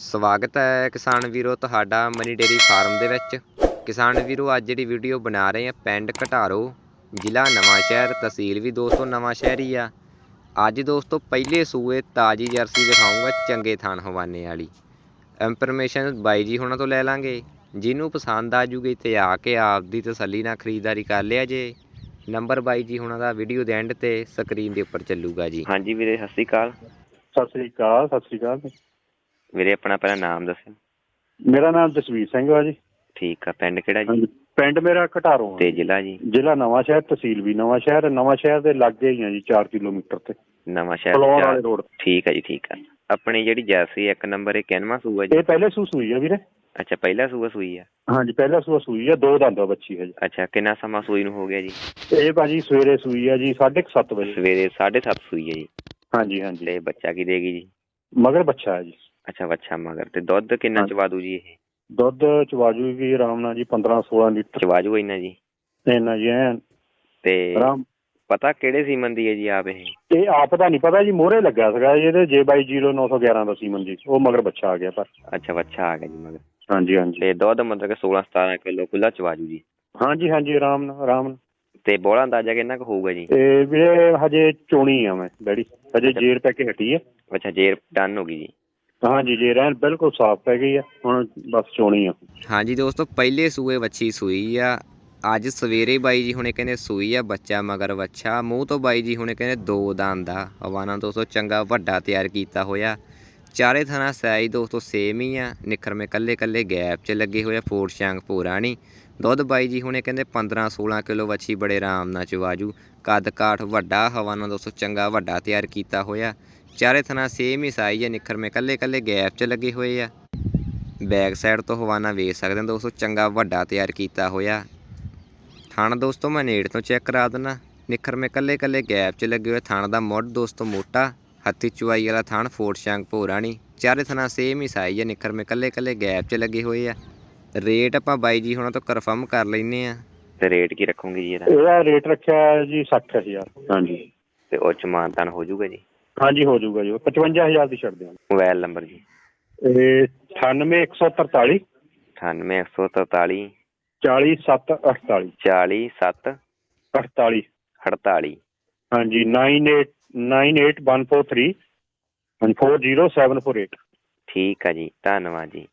ਸਵਾਗਤ ਹੈ ਕਿਸਾਨ ਵੀਰੋ ਤੁਹਾਡਾ ਮਨੀ ਡੇਰੀ ਫਾਰਮ ਦੇ ਵਿੱਚ। ਕਿਸਾਨ ਵੀਰੋ ਅੱਜ ਜਿਹੜੀ ਵੀਡੀਓ ਬਣਾ ਰਹੇ ਆ ਪਿੰਡ ਘਟਾਰੋ ਜ਼ਿਲ੍ਹਾ ਨਵਾਂਸ਼ਹਿਰ ਤਹਿਸੀਲ ਵੀ ਦੋਸਤੋ ਨਵਾਂਸ਼ਹਿਰ ਹੀ ਆ। ਅੱਜ ਦੋਸਤੋ ਪਹਿਲੇ ਸੂਏ ਤਾਜੀ ਜਰਸੀ ਦਿਖਾਉਂਗਾ ਚੰਗੇ ਥਾਨ ਹਵਾਨੇ ਵਾਲੀ। ਇਨਫੋਰਮੇਸ਼ਨ ਬਾਈ ਜੀ ਹੁਣਾਂ ਤੋਂ ਲੈ ਲਾਂਗੇ। ਜਿਹਨੂੰ ਪਸੰਦ ਆ ਜੂਗੀ ਤੇ ਆ ਕੇ ਆਪਦੀ ਤਸੱਲੀ ਨਾਲ ਖਰੀਦਦਾਰੀ ਕਰ ਲਿਆ ਜੇ। ਨੰਬਰ ਬਾਈ ਜੀ ਹੁਣਾਂ ਦਾ ਵੀਡੀਓ ਦੇ ਐਂਡ ਤੇ ਸਕਰੀਨ ਦੇ ਉੱਪਰ ਚੱਲੂਗਾ ਜੀ। ਹਾਂਜੀ ਵੀਰੇ ਸਤਿ ਸ਼੍ਰੀ ਅਕਾਲ। ਸਤਿ ਸ੍ਰੀ ਅਕਾਲ ਸਤਿ ਸ੍ਰੀ ਅਕਾਲ। ਵੀਰੇ ਆਪਣਾ ਪਹਿਲਾਂ ਨਾਮ ਦੱਸਿਓ ਮੇਰਾ ਨਾਮ ਜਸਵੀਰ ਸਿੰਘ ਆ ਜੀ। ਠੀਕ ਆ ਪਿੰਡ ਕਿਹੜਾ ਜੀ? ਪਿੰਡ ਮੇਰਾ ਘਟਾਰੋਂ ਆ। ਤੇ ਜ਼ਿਲ੍ਹਾ ਜੀ? ਜ਼ਿਲ੍ਹਾ ਨਵਾਂ ਸ਼ਹਿਰ ਤਹਿਸੀਲ ਵੀ ਨਵਾਂ ਸ਼ਹਿਰ ਨਵਾਂ ਸ਼ਹਿਰ ਦੇ ਲਾਗੇ ਹੀ ਆ ਜੀ 4 ਕਿਲੋਮੀਟਰ ਤੇ। ਨਵਾਂ ਸ਼ਹਿਰ ਰੋਡ ਠੀਕ ਹੈ ਜੀ ਠੀਕ ਹੈ ਆਪਣੀ ਜਿਹੜੀ ਜੈਸੀ ਇੱਕ ਨੰਬਰ ਇਹ ਕਿੰਨਵਾਂ ਸੂਆ ਜੀ? ਇਹ ਪਹਿਲੇ ਸੂ ਸੂਈ ਆ ਵੀਰੇ। ਅੱਛਾ ਪਹਿਲਾ ਸੂਆ ਸੂਈ ਆ? ਹਾਂਜੀ ਪਹਿਲਾ ਸੂਆ ਸੂਈ ਆ ਦੋ ਦੰਦਾਂ ਬੱਚੀ ਹੈ ਜੀ ਅੱਛਾ ਕਿੰਨਾ ਸਮਾਂ ਸੂਈ ਨੂੰ ਹੋ ਗਿਆ ਜੀ? ਇਹ ਭਾਜੀ ਸਵੇਰੇ ਸੂਈ ਆ ਜੀ 7:30 ਵਜੇ। ਸਵੇਰੇ 7:30 ਸੂਈ ਹੈ ਜੀ। ਹਾਂਜੀ ਹਾਂਜੀ। ਤੇ ਬੱਚਾ ਕੀ ਦੇਗੀ ਜੀ? ਮਗਰ ਬੱਚਾ ਹੈ ਜੀ। ਅੱਛਾ ਬੱਚਾ ਮਗਰ ਤੇ ਦੁੱਧ ਕਿੰਨਾ ਹਾਂਜੀ। ਚਵਾ ਦੂ ਜੀ ਇਹ? ਦੁੱਧ ਚਵਾਜੂ ਵੀ ਆਰਾਮ ਨਾਲ ਜੀ 15 16 ਲੀਟਰ। ਚਵਾ ਜੂ ਇੰਨਾ ਜੀ? ਇੰਨਾ ਜੀ ਤੇ ਪਤਾ ਕਿਹੜੇ ਸੀਮਨ ਦੀ ਹੈ ਜੀ ਆਪ ਇਹ? ਇਹ ਆਪ ਦਾ ਨਹੀਂ ਪਤਾ ਜੀ ਮੋਹਰੇ ਲੱਗਾ ਸੀਗਾ ਇਹਦੇ ਜੇ ਬਾਈ 0911 ਦਾ ਸੀਮਨ ਜੀ। ਉਹ ਮਗਰ ਬੱਚਾ ਆ ਗਿਆ ਪਰ। ਅੱਛਾ ਬੱਚਾ ਆ ਗਿਆ ਜੀ ਮਗਰ। ਹਾਂਜੀ ਹਾਂਜੀ। ਤੇ ਦੁੱਧ ਮਤਲਬ ਕਿ 16 17 ਕਿਲੋ ਖੁੱਲਾ ਚਵਾ ਜੂ। ਜੀ ਹਾਂਜੀ ਹਾਂਜੀ ਆਰਾਮ ਨਾਲ ਆਰਾਮ ਨਾਲ। ਤੇ ਬੋਲਾ ਅੰਦਾਜ਼ਾ ਕਿੰਨਾ ਕੁ ਹੋਊਗਾ ਜੀ? ਇਹ ਵੀਰੇ ਹਜੇ ਚੋਣੀ ਆ ਮੈਂ ਡੈਡੀ। ਹਜੇ ਜੇਰ ਪੈ ਕੇ ਹਟੀ ਆ। ਅੱਛਾ ਜੇਰ ਡਨ ਹੋ ਗਈ ਜੀ। ਹਾਂਜੀ ਜੇਰ ਐਨ ਬਿਲਕੁਲ ਸਾਫ਼ ਪੈ ਗਈ ਆ, ਹੁਣ ਬਸ ਚੋਣੀ ਆ। ਹਾਂਜੀ ਦੋਸਤੋ, ਪਹਿਲੇ ਸੂਏ ਵੱਛੀ ਸੂਈ ਆ, ਅੱਜ ਸਵੇਰੇ ਬਾਈ ਜੀ ਹੁਣੇ ਕਹਿੰਦੇ ਸੂਈ ਆ, ਬੱਚਾ ਮਗਰ ਵੱਛਾ, ਮੂੰਹ ਤੋਂ ਬਾਈ ਜੀ ਹੁਣੇ ਕਹਿੰਦੇ ਦੋ ਦੰਦ ਆ। ਹਵਾਨਾ ਦੋਸਤੋ, ਚੰਗਾ ਵੱਡਾ ਤਿਆਰ ਕੀਤਾ ਹੋਇਆ। ਚਾਰੇ ਥਾਣਾ ਸਾਈਜ਼ ਦੋਸਤੋ ਸੇਮ ਹੀ ਆ ਨਿਖਰਮੇ ਕੱਲੇ ਕੱਲੇ ਗੈਪ 'ਚ ਲੱਗੇ ਹੋਏ ਆ ਫੋੜ ਸ਼ਾਂਗ ਪੂਰਾਣੀ ਦੁੱਧ ਬਾਈ ਜੀ ਹੁਣੇ ਕਹਿੰਦੇ 15 16 ਕਿਲੋ ਵੱਛੀ ਬੜੇ ਆਰਾਮ ਨਾਲ ਚਵਾਜੂ ਕੱਦ ਕਾਠ ਵੱਡਾ, ਹਵਾਨਾ ਦੋਸਤੋ, ਚੰਗਾ ਵੱਡਾ ਤਿਆਰ ਕੀਤਾ ਹੋਇਆ। ਚਾਰੇ ਥਾਣਾ ਸੇਮ ਹੀ ਸਾਈਜ਼ ਆ ਨਿਖਰਮੇ ਕੱਲੇ ਕੱਲੇ ਗੈਪ 'ਚ ਲੱਗੇ ਹੋਏ ਆ। ਬੈਕ ਸਾਈਡ ਤੋਂ ਹਵਾਨਾ ਵੇਖ ਸਕਦੇ ਹੋ ਦੋਸਤੋ ਚੰਗਾ ਵੱਡਾ ਤਿਆਰ ਕੀਤਾ ਹੋਇਆ। ਥਣ ਦੋਸਤੋ ਮੈਂ ਨੇੜ ਤੋਂ ਚੈੱਕ ਕਰਾ ਦਿੰਦਾ ਨਿਖਰ ਮੇ ਕੱਲੇ ਕੱਲੇ ਗੈਪ 'ਚ ਲੱਗੇ ਹੋਏ ਥਣ ਦਾ ਮੁੱਢ ਦੋਸਤੋ ਮੋਟਾ ਹੱਥੀ ਚੁਆਈ ਵਾਲਾ ਥਣ ਫੋੜ ਸ਼ਾਂਗ ਭੋਰਾਣੀ ਚਾਰੇ ਥਣਾ ਸੇਮ ਹੀ ਸਾਈਜ਼ ਹੈ ਨਿਖਰ ਮੇ ਕੱਲੇ ਕੱਲੇ ਗੈਪ 'ਚ ਲੱਗੇ ਹੋਏ ਆ। ਰੇਟ ਆਪਾਂ ਬਾਈ ਜੀ ਹੁਣਾਂ ਤੋਂ ਕਨਫਰਮ ਕਰ ਲੈਨੇ ਆ। ਤੇ ਰੇਟ ਕੀ ਰੱਖੋਗੇ ਜੀ ਇਹਦਾ? ਇਹਦਾ ਰੇਟ ਰੱਖਿਆ ਹੈ ਜੀ 60000 ਹਾਂਜੀ। ਤੇ ਉਹ ਚ ਮਾਨਤਾਨ ਹੋ ਜਾਊਗਾ ਜੀ? ਹਾਂਜੀ ਹੋ ਜਾਊਗਾ ਜੀ। 55000 ਦੀ ਛੱਡ ਦਿਆਂਗੇ। ਮੋਬਾਈਲ ਨੰਬਰ ਜੀ। ਇਹ 98143 98143 40748 407 48 48 ਹਾਂਜੀ। 98 98143 40748 ਠੀਕ ਆ ਜੀ। ਧੰਨਵਾਦ ਜੀ।